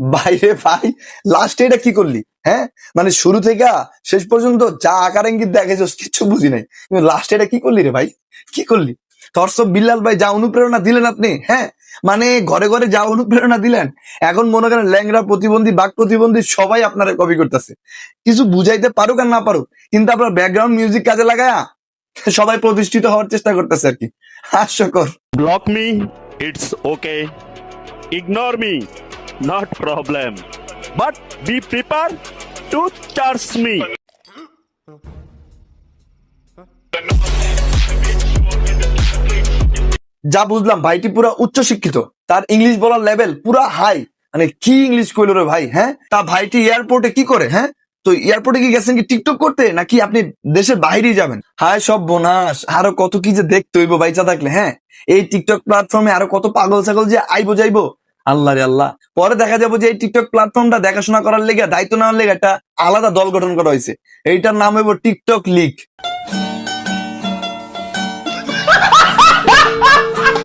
বাইরে ভাই লাস্টে এটা কি করলি? হ্যাঁ? মানে শুরু থেকে শেষ পর্যন্ত যা আকার ইঙ্গিত দেখেছিস কিচ্ছু বুঝি নাই। লাস্টে এটা কি করলি রে ভাই? কি করলি? থরসব বিল্লাল ভাই যা অনুপ্রেরণা দিলেন আপনি হ্যাঁ? মানে ঘরে ঘরে যা অনুপ্রেরণা দিলেন, এখন মনে করেন ল্যাংরা প্রতিবন্ধী, বাক প্রতিবন্ধী সবাই আপনারা কপি করতেছে। কিছু বুঝাইতে পারুক আর না পারুক, কিন্তু আপনার ব্যাকগ্রাউন্ড মিউজিক কাজে লাগায়া সবাই প্রতিষ্ঠিত হওয়ার চেষ্টা করতেছে আর কি। হাস্যকর block me, it's okay. Ignore me, not problem. But be prepared to charge me. যা বুঝলাম, ভাইটি পুরা উচ্চ শিক্ষিত। তার ইংলিশ বলার লেভেল পুরা হাই মানে কি ইংলিশ কইল রে ভাই হ্যাঁ? তা ভাইটি এয়ারপোর্টে কি করে হ্যাঁ? তো এয়ারপোর্টে কি গেছেন কি টিকটক করতে, নাকি আপনি দেশের বাইরেই যাবেন? হায় সব বোনাস, আরও কত কি যে দেখতে হইব বাইচা থাকলে হ্যাঁ? এই টিকটক প্ল্যাটফর্মে আরও কত পাগল ছাগল যে আইবো যাইবো? আল্লাহ রে আল্লাহ। পরে দেখা যাব যে এই টিকটক প্ল্যাটফর্মটা দেখাশোনা করার লেগে, দায়িত্ব নেওয়ার লেগে একটা আলাদা দল গঠন করা হয়েছে এইটার নাম হইব টিকটক লিগ